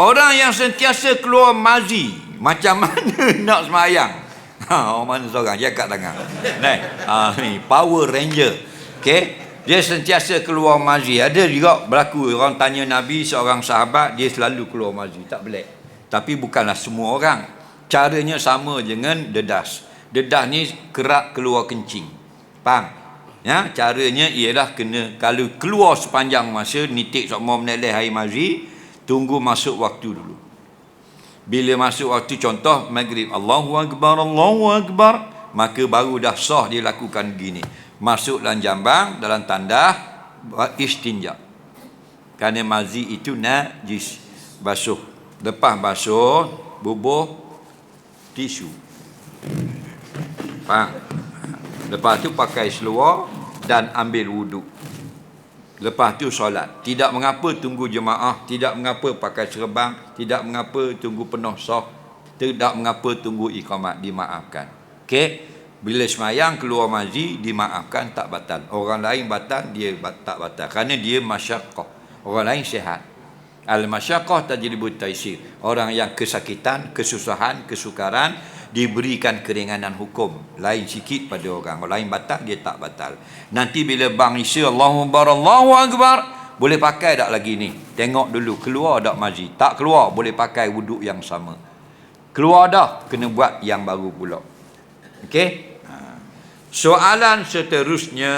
Orang yang sentiasa keluar mazi, macam mana nak semayang? Ha, orang mana seorang? Dia kat tangan. Nah, ha, ni, Power Ranger. Okay? Dia sentiasa keluar mazi. Ada juga berlaku, orang tanya Nabi, seorang sahabat, dia selalu keluar mazi. Tak belik. Tapi bukanlah semua orang. Caranya sama dengan dedas. Dedas ni kerak keluar kencing. Faham? Ya, caranya ialah kena kalau keluar sepanjang masa nitik sokmo meneleh air mazi, tunggu masuk waktu dulu. Bila masuk waktu contoh maghrib Allahu akbar Allahu akbar maka baru dah sah dia lakukan gini. Masuk dalam jambang dalam tanda istinja. Kerana mazi itu najis. Basuh. Lepas basuh bubuh tisu. Faham? Lepas tu pakai seluar dan ambil wuduk. Lepas tu solat. Tidak mengapa tunggu jemaah, tidak mengapa pakai serban, tidak mengapa tunggu penuh sah, tidak mengapa tunggu iqamat, dimaafkan. Okey? Bila semayang keluar mazi dimaafkan tak batal. Orang lain batal, dia tak batal kerana dia masyaqqah. Orang lain sihat. Al masyaqqah tajribu taisir. Orang yang kesakitan, kesusahan, kesukaran diberikan keringanan hukum. Lain sikit pada orang. Orang lain batal dia tak batal. Nanti bila bang isya Allahu akbar Allahu akbar boleh pakai tak lagi ni? Tengok dulu keluar tak mazi tak keluar boleh pakai wuduk yang sama. Keluar dah kena buat yang baru pula. Okey? Ha. soalan seterusnya